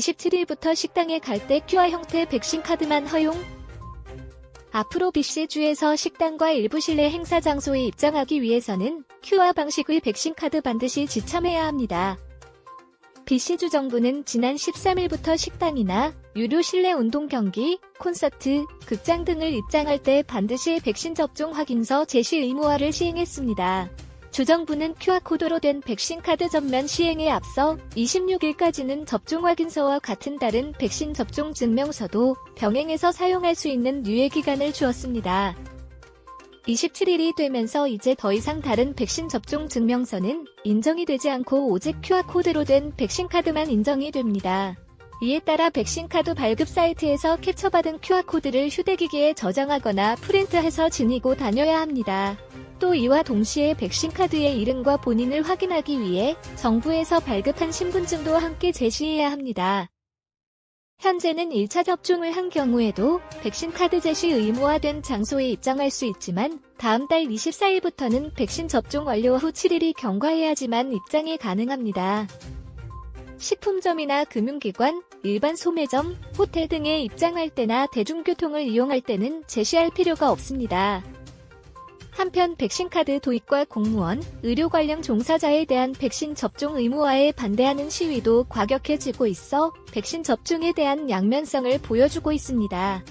27일부터 식당에 갈 때 QR 형태 백신 카드만 허용. 앞으로 BC주에서 식당과 일부 실내 행사 장소에 입장하기 위해서는 QR 방식의 백신 카드 반드시 지참해야 합니다. BC주 정부는 지난 13일부터 식당이나 유료 실내 운동 경기, 콘서트, 극장 등을 입장할 때 반드시 백신 접종 확인서 제시 의무화를 시행했습니다. 주정부는 QR코드로 된 백신 카드 전면 시행에 앞서 26일까지는 접종 확인서와 같은 다른 백신 접종 증명서도 병행해서 사용할 수 있는 유예 기간을 주었습니다. 27일이 되면서 이제 더 이상 다른 백신 접종 증명서는 인정이 되지 않고 오직 QR코드로 된 백신 카드만 인정이 됩니다. 이에 따라 백신 카드 발급 사이트에서 캡처받은 QR코드를 휴대기기에 저장하거나 프린트해서 지니고 다녀야 합니다. 또 이와 동시에 백신 카드의 이름과 본인을 확인하기 위해 정부에서 발급한 신분증도 함께 제시해야 합니다. 현재는 1차 접종을 한 경우에도 백신 카드 제시 의무화된 장소에 입장할 수 있지만 다음 달 24일부터는 백신 접종 완료 후 7일이 경과해야지만 입장이 가능합니다. 식품점이나 금융기관, 일반 소매점, 호텔 등에 입장할 때나 대중교통을 이용할 때는 제시할 필요가 없습니다. 한편 백신 카드 도입과 공무원, 의료 관련 종사자에 대한 백신 접종 의무화에 반대하는 시위도 과격해지고 있어 백신 접종에 대한 양면성을 보여주고 있습니다.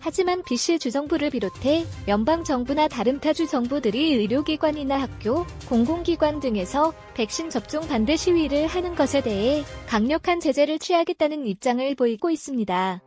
하지만 BC 주정부를 비롯해 연방정부나 다른 타주 정부들이 의료기관이나 학교, 공공기관 등에서 백신 접종 반대 시위를 하는 것에 대해 강력한 제재를 취하겠다는 입장을 보이고 있습니다.